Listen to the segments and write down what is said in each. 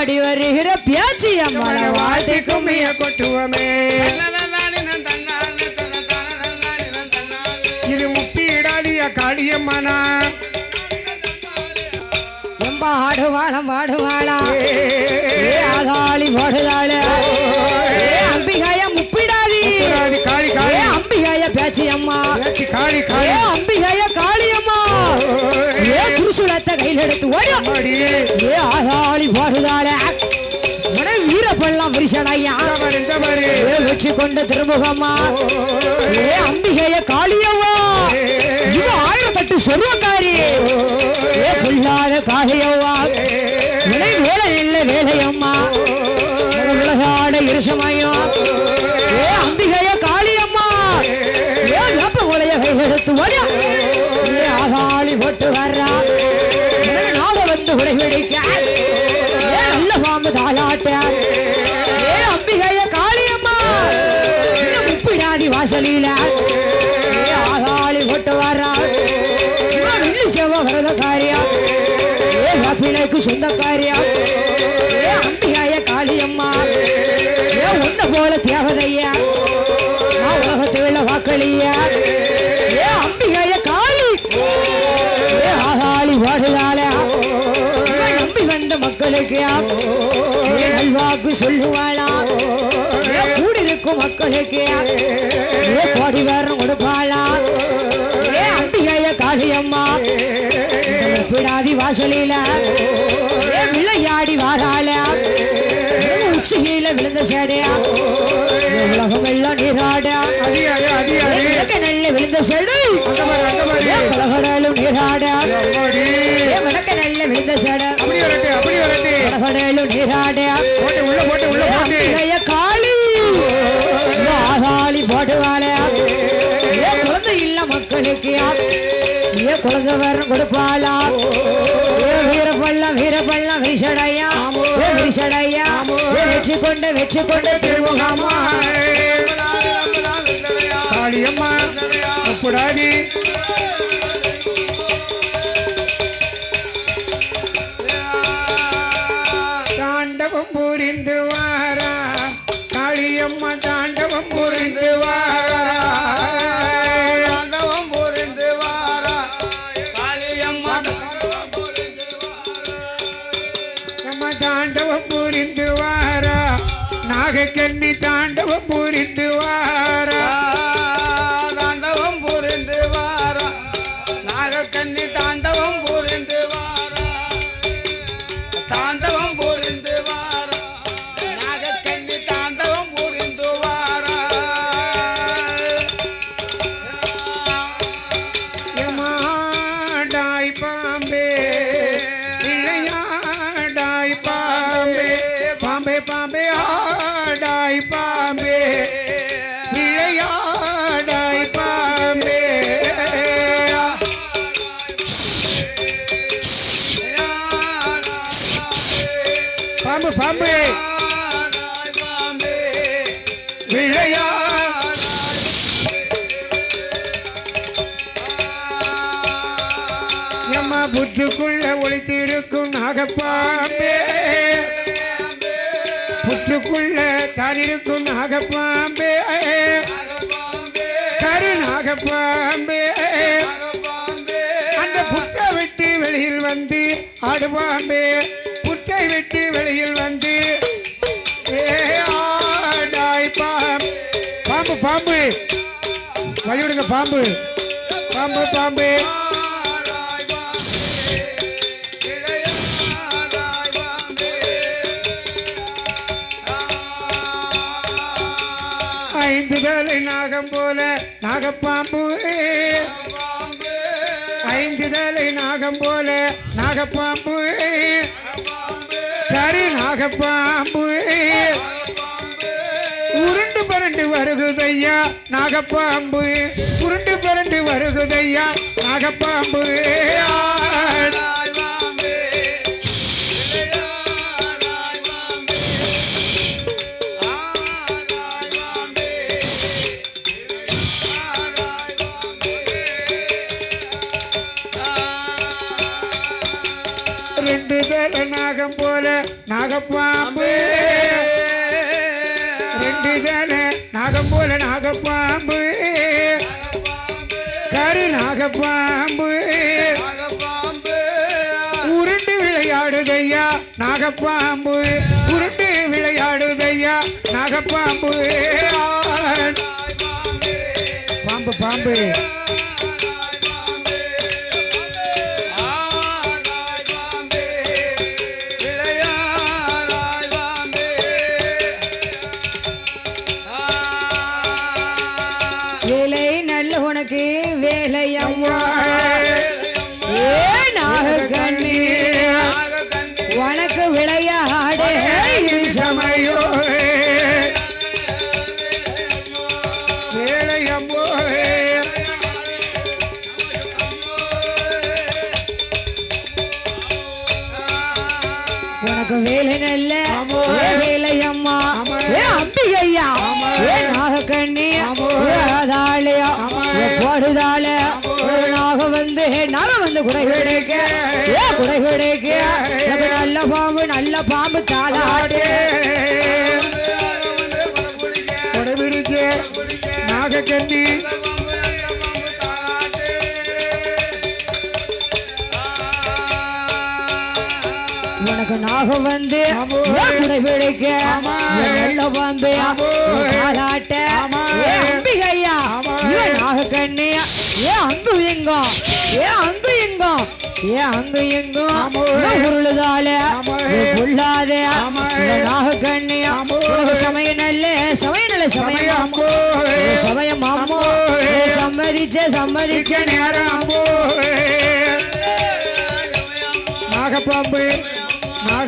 ஆடி வருகிற பேச்சு அம்மன வாழ்த்தி கும்மிய கொட்டுவமே. இது முப்பீடாடிய காளியம்மனா. எம்ப ஆடுவாளம் பாடுவாளா? ஏ. ஆதாளி போடுதாள அம்பிகாய முப்பிடாதி. காளி, காளி. அம்பிகாய பேச்சு அம்மா. காளி காளி. அம்பிகாய காளியம்மா. ஏ குருசுலத்தை கையில் எடுத்து ஓடி ஏ ஆதாளி வெற்றி கொண்ட திருமுகம்மா. ஏ அம்பிகைய காளியம்மா இவ ஆயிரத்தட்டு சொர்வக்காரி ஏ புல்லாத காளியம்மா விலை வேலை இல்ல வேலையம்மா. உலகாட இருசமயம் ஏ அம்பிகைய காளியம்மா. ஏ வேப்ப உலைய எடுத்து வர ஏ ஆகாளி போட்டு வர்றா. நாள வந்து உடை பிடிக்க ஏ நல்ல பாம்பு தாளாட்ட மக்களுக்கு நல்வாக்கு சொல்லுவாளா? ஏ. கூடியிருக்கும் மக்களுக்கு கோடி வேறம் கொடுப்பாளா? அம்பிகைய காளியம்மா. பிடாதி வாசலில விளையாடி வாராள. உச்சியில விழுந்த சேடையா உலகம் எல்லாம் நீராடா. நல்ல விழுந்த சேடை. நீராடா. நீராடா போட்டு உள்ள போட்டு உள்ள போட்டு. அம்பிகைய காளி. ஆகாளி போடுவாளே. ஏ குழந்தை இல்ல மக்களுக்கு. ஏ குழந்தை வரம் கொடுப்பாளா வீரப்பள்ளம் வீரப்பள்ளம் விரிசடையா. விரிசடையா. வெற்றி கொண்ட வெற்றி கொண்ட திருமுகமா காளியம்மா முப்படாடி பாம்பே. பாம்பு விளையா புற்றுக்குள்ள ஒழித்திருக்கும் நாகப்பாம்பே. புற்றுக்குள்ள தானிருக்கும் நாகப்பாம்பே. கரு நாகப்பாம்பே அந்த புற்றை விட்டு வெளியில் வந்து ஆடுவாம்பே. புற்றை விட்டு வெளியில் வந்து பாம்பு. பாம்பு வழிவிடுங்க பாம்பு. பாம்பு பாம்பு. ஐந்து தலை நாகம் போல நாகப்பாம்பு. ஐந்து தலை நாகம் போல நாகப்பாம்பு. கரு நாகப்பாம்பு. பரண்டு வருகுதையா நாகப்பாம்பு. உருண்டு பரண்டு வருகுதையா நாகப்பாம்பு. ரெண்டு தலை நாகம் போல நாகப்பாம்பு. ரெண்டு தானே நாகம் போல நாகப்பாம்பு. கரு நாகப்பாம்பு. உருண்டு விளையாடுதையா நாகப்பாம்பு. உருண்டு விளையாடுதையா நாகப்பாம்பு. பாம்பு பாம்பு. வேலை நல்ல வேலையம்மா ஆமா. ஏ அம்பிகையா. ஏ நாகக்கண்ணி. ஏ போடுதாள நாக வந்து நாக வந்து குடை விடைக்க ஏ குடை விடைக்க எனக்கு நல்ல பாம்பு நல்ல பாம்பு தாளாட்டு கொடைபிடிக்க நாகக்கண்ணி. உனக்கு நாகம் வந்து. தாளாட்ட ஆமா. ஏ அம்பிகையா. ஆமா. இவன் நாகக்கண்ணியா. ஏ அங்கு எங்கும். ஏ அங்கு எங்கும். ஏ அங்கு எங்கும். உருளுதால. இவன் நாகக்கண்ணியா. ஆமா. உனக்கு சமய நல்ல சமய நல்ல சமயம் ஏ சமயம் அம்மோ சம்மதிச்சே சம்மதிச்சே நேரம் நேரம்போ நாகப்பாம்பு.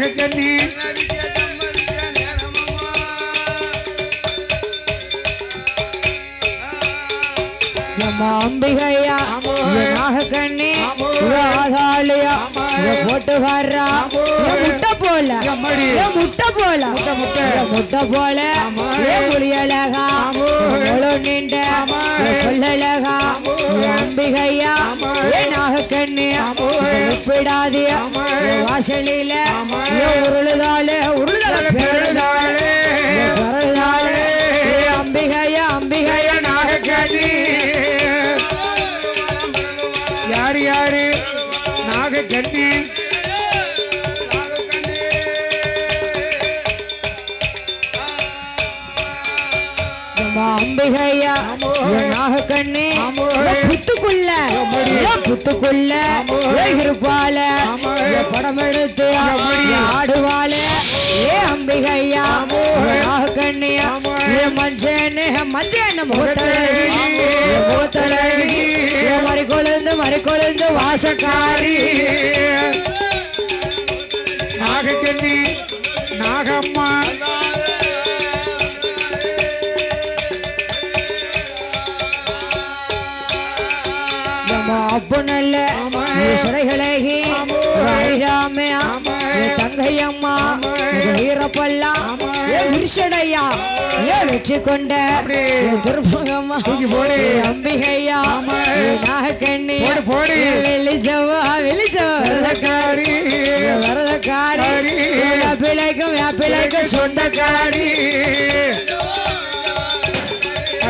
நாகக்கண்ணி நம்ம அம்பிகையா ஆமா. இவன் முட்டை போல. முட்டை, போல. புளியழகா ஆமா. கொள்ளழகா. அம்பிகையா. நாகக்கண்ணி. ஆமா. வாசலில. உருளுதாளே உருளுதாள அம்பிகையா. அம்பிகையா. நாகக்கண்ணி. யாரு யாரு? நாகக்கண்ணி. அம்பிகையா ஆமோ. நாகக்கண்ணி ஆமோ. புத்துக்குள்ள புத்துக்குள்ள. ஏன் படம் எடுத்து ஆடுவாள. ஏ அம்பிகையா? முகத்தழகி. ஏ மறி கொழுந்து மறி கொழுந்து வாசக்காரி. நாகக்கண்ணி நாகம்மா. ஆமா. ஐராமையா ஆமா. தங்கையம்மா. ஏ விரிசடையா வெற்றி கொண்ட துர்முகம்மா அம்பிகையா நாகக்கண்ணி வெளிச்சவா வெளிச்சவா வரதக்காரி. பிள்ளைக்கும் பிள்ளைக்கும் சொந்தக்காரி.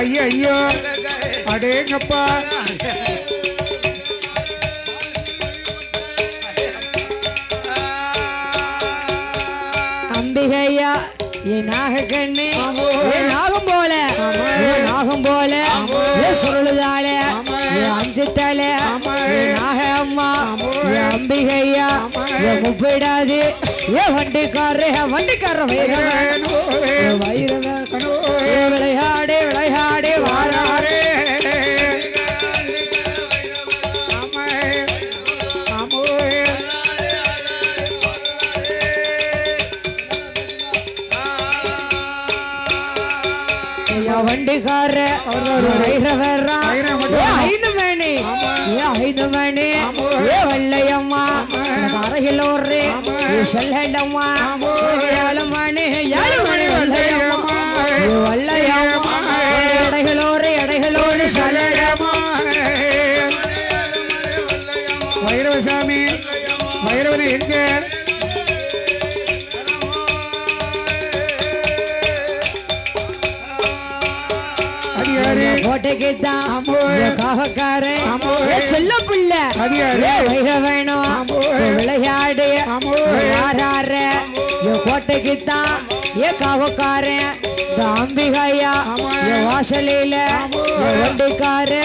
ஐயோ அடேங்கப்பா. ஏ நாகக்கண்ணி ஆமா. ஏ நாகம் போல. ஏ நாகம் போல. ஏ சுருளுதாள. ஏ அஞ்சு தலை ஆமா. ஏ நாக அம்மா. ஏ அம்பிகையா. ஏ முப்பிடாது ஏ வண்டிக்காரே வண்டிக்கார வைரவன் ஏ வைரவன் ஏ விளையாடு விளையாடு வண்டிக்கார மட்டும். ஐந்து மணி ஏ ஐந்து மணி. ஏ வெள்ளையம்மா. எனக்கு அருகில் ஒரு ஆமா. ஏழு மணி ஏழு மணி வெள்ளையம்மா. ஏ வெள்ளையம்மா. எடைகளோடு எடைகளோடு செல்லடம்மா. வைரவசாமி. வைரவன் எங்க? ஆமோ. என் செல்ல பிள்ளை வேணும். விளையாடு. யாரார கோட்டைக்குத்தான் ஏ காவக்காரன் அம்பிகையா. வாசலில. வண்டிக்காரு.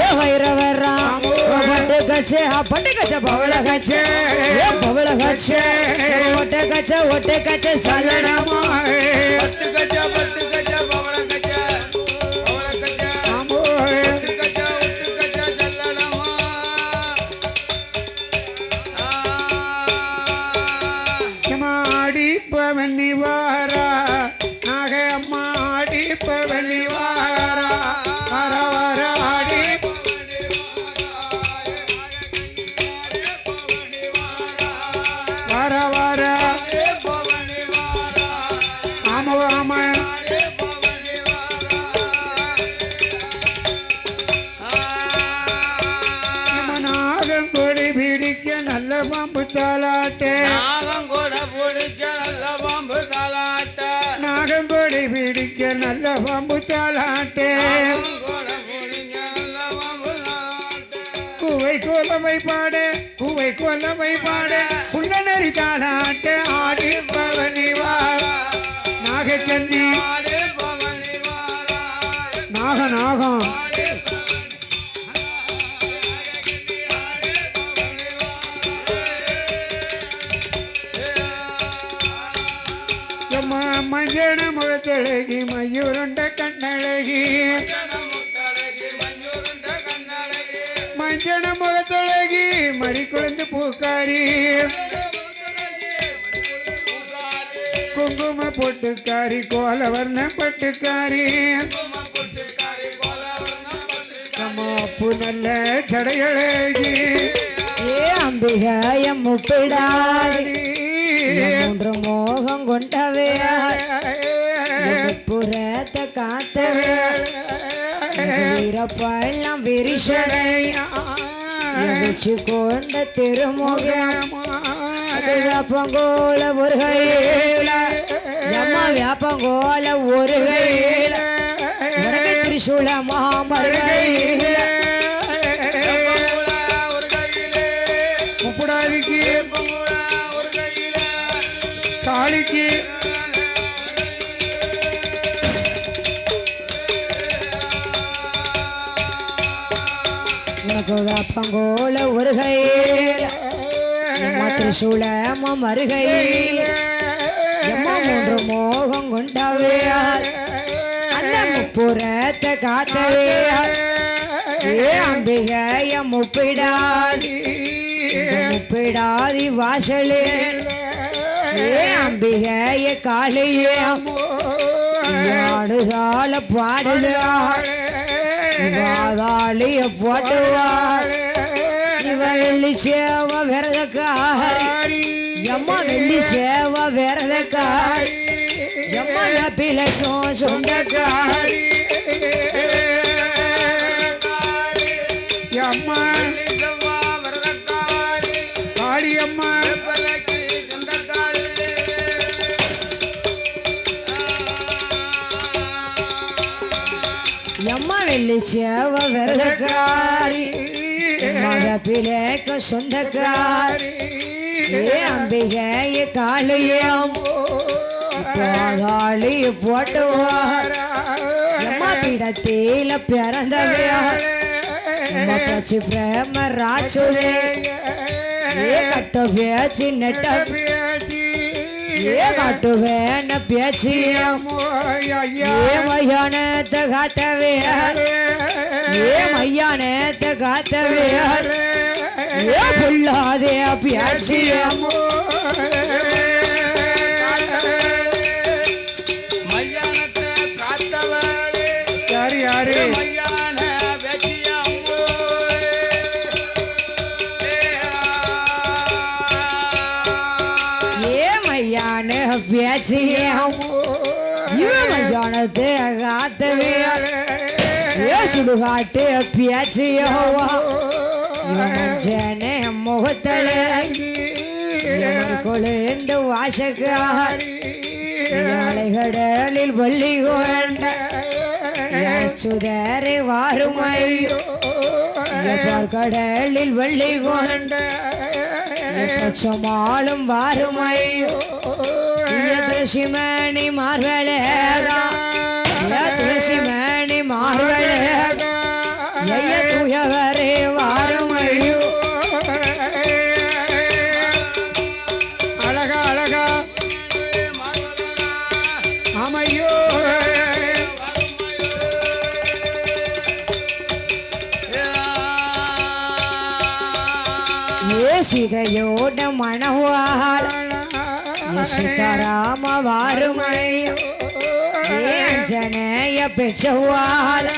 ஏ வைர வர்றான் ஆமோ. பட்டு கச்சே. பட்டு கச்ச பவள கச்சே. ஏ பவள கச்சே. ஒட்டை கச்ச. ஒட்டை கச்ச சல்லடமா. பட்டு கச்சா வர வர. குவை கோலமை பாட குவை கோலமை பாட. புள்ளநரி தாளாட்ட ஆடி பவனி வாரா. நாகச்சந்தி. ஆடே பவனி வாரா. நாக நாகம் மஞ்சன முகத்தழகி மறி குழந்து பூக்காரி. குங்கும பொட்டுக்காரி கோலவர்ண பட்டுக்காரி. பொட்டுக்காரி அப்பு நல்ல சடையழகி. ஏ அம்பிகாய முப்பிடாதி மூன்று மோகம் கொண்டவே. புறத்த காத்தவே. வீரப்பெல்லாம் விரிசடையா கொண்ட திருமுகம். வேப்பங்கோல ஒரு கையில. வேப்பங்கோல ஒரு கையில. திரிசூல மாமருகையில பொங்குல உனக்கு வேப்பங்கோல ஒரு கையில எம்மா திரிசூல மூன்று மோகம் கொண்டவே. அந்த முப்புறத்தை காத்தவே. ஏ அம்பிகைய முப்பிடாதி முப்பிடாதி வாசலே. ஏ அம்பிகைய காளியே ஆடுதால பாடுதாள் வாதாளிய போட்டுவாள் வெள்ளி சேவ விரதக்காரி. எம்மா வெள்ளி சேவ விரதக்காரி. எம்மா பிள்ளைக்கும் சொந்தக்காரி எம்மா வெள்ளி சொந்தக்காரி ஏ அம்பிகைய காளியம் பாதாளிய போட்டுவார் எம்மா பிடத்தில பிறந்தவையார் எம்மா பிரேம ராச்சுலே கட்ட பேச்சு நெட்ட ஏ காட்டு வேண பேச்சியம் ஏ மையானத்தை காத்தவையார் ஏ மையானத்தை காத்தவையார் ஏ புல்லாதே பேச்சியம் சுடுகாட்டு பேச்சியவா ஜனே முகத்தலே கொழுந்து வாசக்கார் கடலில் வள்ளி கொண்ட சுதரை வாருமையோ கடலில் வெள்ளி கொண்ட பச்சமாளும் வாருமையோ சிமணி மார்வலேகா சீதாராம வாருமையோ ஏ அஞ்சனேய பெற்றவாள்